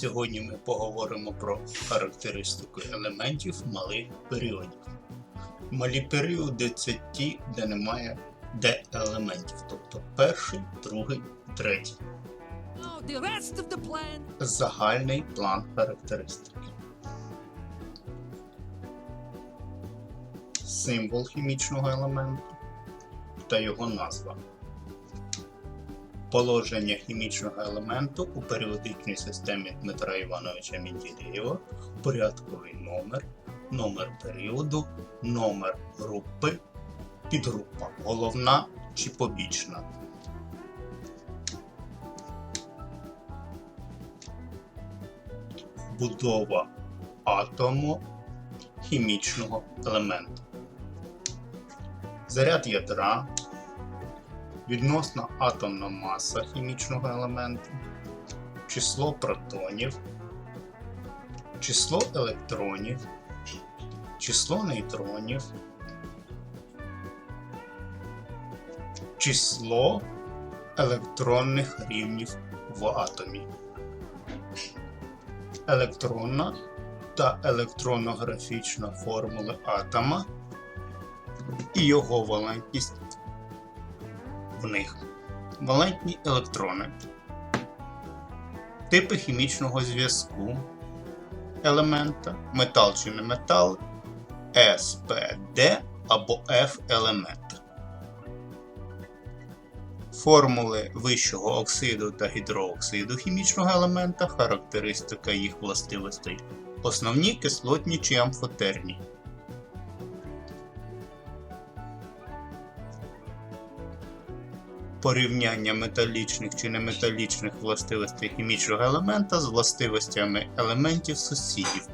Сьогодні ми поговоримо про характеристику елементів малих періодів. Малі періоди це ті, де немає де елементів, тобто перший, другий, третій. Загальний план характеристики. Символ хімічного елементу та його назва. Положення хімічного елементу у періодичній системі Дмитра Івановича Менділєєва, порядковий номер, номер періоду, номер групи, підгрупа головна чи побічна. Будова атому хімічного елементу. Заряд ядра, відносна атомна маса хімічного елементу, число протонів, число електронів, число нейтронів, число електронних рівнів в атомі, електронна та електронографічна формули атома і його валентність в них. Валентні електрони, типи хімічного зв'язку елемента, метал чи не метал, СПД або F елемент. Формули вищого оксиду та гідрооксиду хімічного елемента, характеристика їх властивостей, основні кислотні чи амфотерні. Порівняння металічних чи неметалічних властивостей хімічного елемента з властивостями елементів сусідів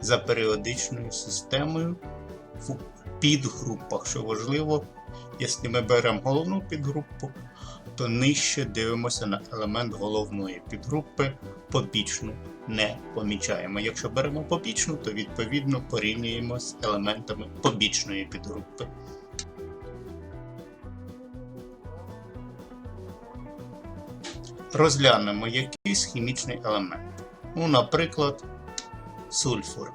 за періодичною системою в підгрупах. Що важливо, якщо ми беремо головну підгрупу, то нижче дивимося на елемент головної підгрупи, побічну не помічаємо. Якщо беремо побічну, то відповідно порівнюємо з елементами побічної підгрупи. Розглянемо якийсь хімічний елемент. Ну, наприклад, сульфур.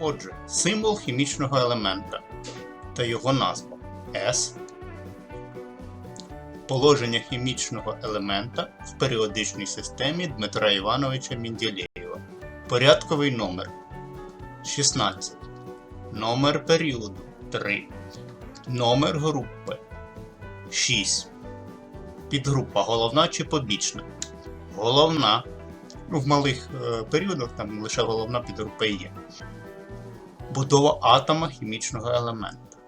Отже, символ хімічного елемента та його назва S. Положення хімічного елемента в періодичній системі Дмитра Івановича Менділєєва. Порядковий номер 16. Номер періоду 3. Номер групи 6. Підгрупа головна чи побічна. Головна. Ну, в малих е, періодах там лише головна підгрупа є. Будова атома хімічного елемента.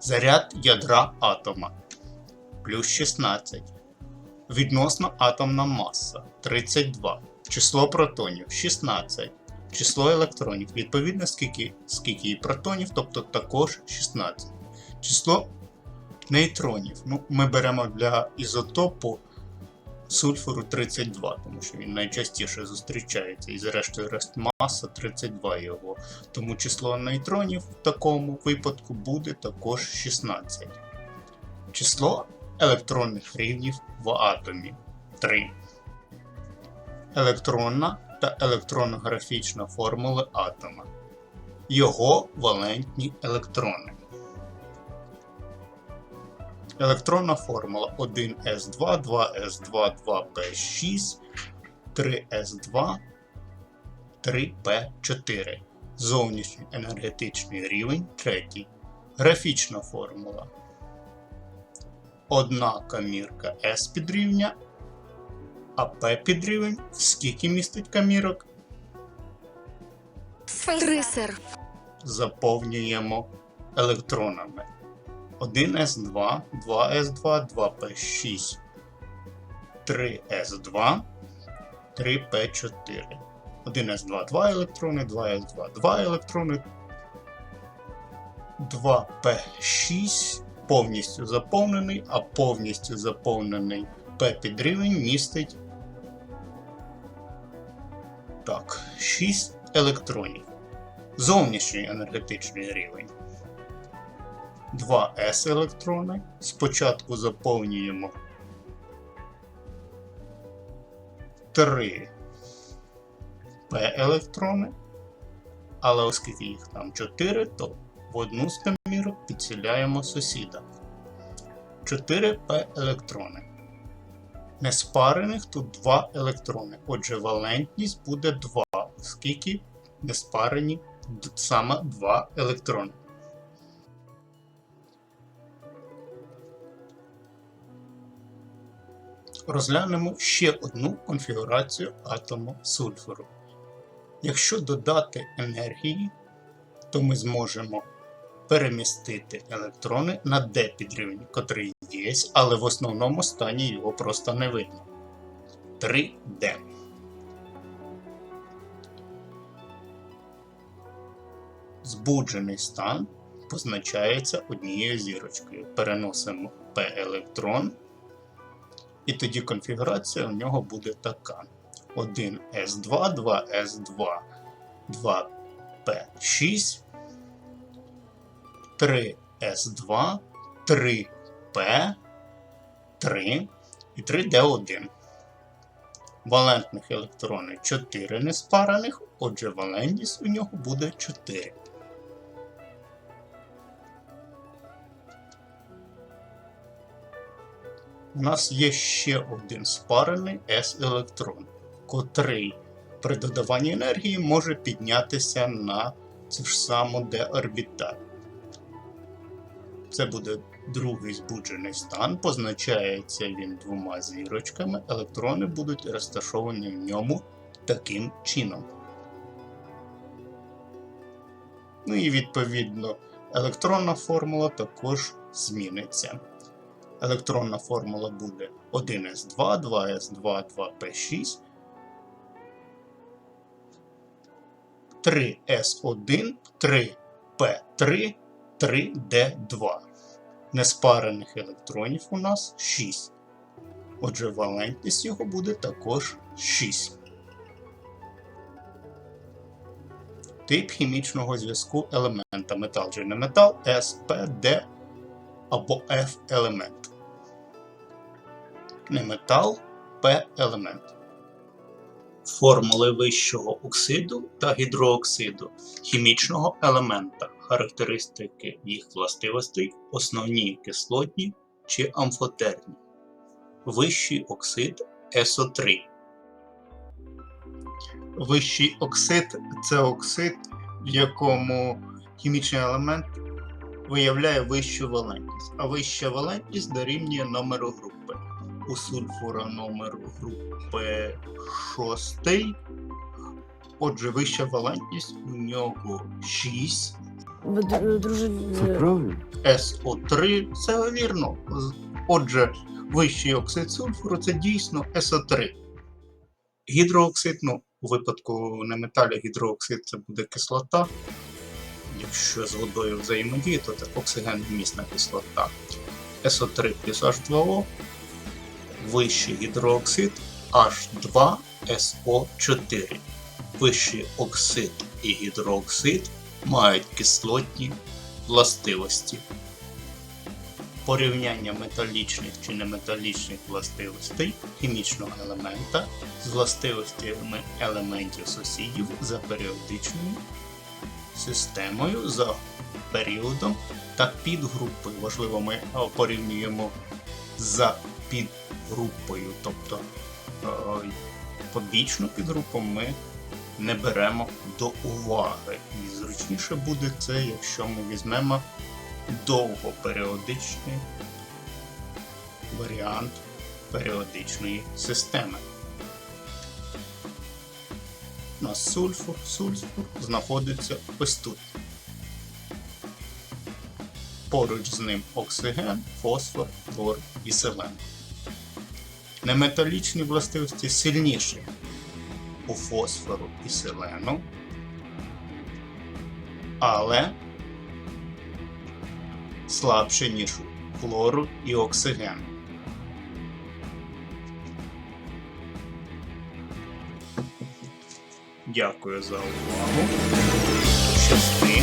Заряд ядра атома плюс 16. Відносно атомна маса 32. Число протонів 16 число електронів. Відповідно, скільки, скільки і протонів, тобто також 16. Число нейтронів. Ну, Ми беремо для ізотопу сульфуру 32, тому що він найчастіше зустрічається. І зрештою рест маса 32 його. Тому число нейтронів в такому випадку буде також 16. Число електронних рівнів в атомі 3. Електронна та електронографічна формули атома, його валентні електрони. Електронна формула 1s2, 2s2, 2p6, 3s2, 3p4. Зовнішній енергетичний рівень третій. Графічна формула. Одна камірка S підрівня а П підрівень скільки містить камірок? Трисер. Заповнюємо електронами. 1С2, 2С2, 2П6, 3С2, 3П4. 1С2 2 електрони, 2С2 2 електрони, 2П6 повністю заповнений, а повністю заповнений П підрівень містить так, 6 електронів. Зовнішній енергетичний рівень. 2 s електрони. Спочатку заповнюємо 3 p електрони. Але оскільки їх там 4, то в одну з камірок підселяємо сусіда. 4 p електрони. Неспарених тут 2 електрони. Отже, валентність буде 2, оскільки неспарені саме 2 електрони. Розглянемо ще одну конфігурацію атому сульфуру. Якщо додати енергії, то ми зможемо перемістити електрони на d підрівні, котрий є, але в основному стані його просто не видно. 3D. Збуджений стан позначається однією зірочкою. Переносимо P електрон, і тоді конфігурація у нього буде така: 1S2, 2S2, 2P6, 3S2, 3 і 3D1. Валентних електронів 4 неспарених, отже, валентність у нього буде 4. У нас є ще один спарений S-електрон, котрий при додаванні енергії може піднятися на цю ж саму d-орбіталь. Це буде другий збуджений стан, позначається він двома зірочками, електрони будуть розташовані в ньому таким чином. Ну і відповідно електронна формула також зміниться. Електронна формула буде 1s2, 2s2, 2p6, 3s1, 3p3, 3d2. Неспарених електронів у нас 6. Отже, валентність його буде також 6. Тип хімічного зв'язку елемента метал чи не метал S, P, D або F елемент. Не метал P елемент. Формули вищого оксиду та гідрооксиду хімічного елемента, характеристики їх властивостей, основні кислотні чи амфотерні. Вищий оксид СО3. Вищий оксид це оксид, в якому хімічний елемент виявляє вищу валентність, а вища валентність дорівнює номеру групи. У сульфура номер групи 6. Отже, вища валентність у нього 6. Друже, Це правильно? СО3 це вірно. Отже, вищий оксид сульфуру це дійсно СО3. Гідрооксид, ну, у випадку неметалю гідрооксид це буде кислота. Якщо з водою взаємодіє, то це оксигеномісна кислота. СО3 плюс H2O, вищий гідрооксид H2SO4. Вищий оксид і гідрооксид мають кислотні властивості. Порівняння металічних чи неметалічних властивостей хімічного елемента з властивостями елементів сусідів за періодичною системою, за періодом та підгрупою. Важливо, ми порівнюємо за підгрупою, тобто е, побічну підгрупу ми не беремо до уваги. І зручніше буде це, якщо ми візьмемо довгоперіодичний варіант періодичної системи. У нас сульфур, сульфур знаходиться ось тут. Поруч з ним оксиген, фосфор, хлор і селен. Неметалічні властивості сильніші у фосфору і селену, але слабше, ніж у хлору і оксигену. Дякую за увагу. Щасти.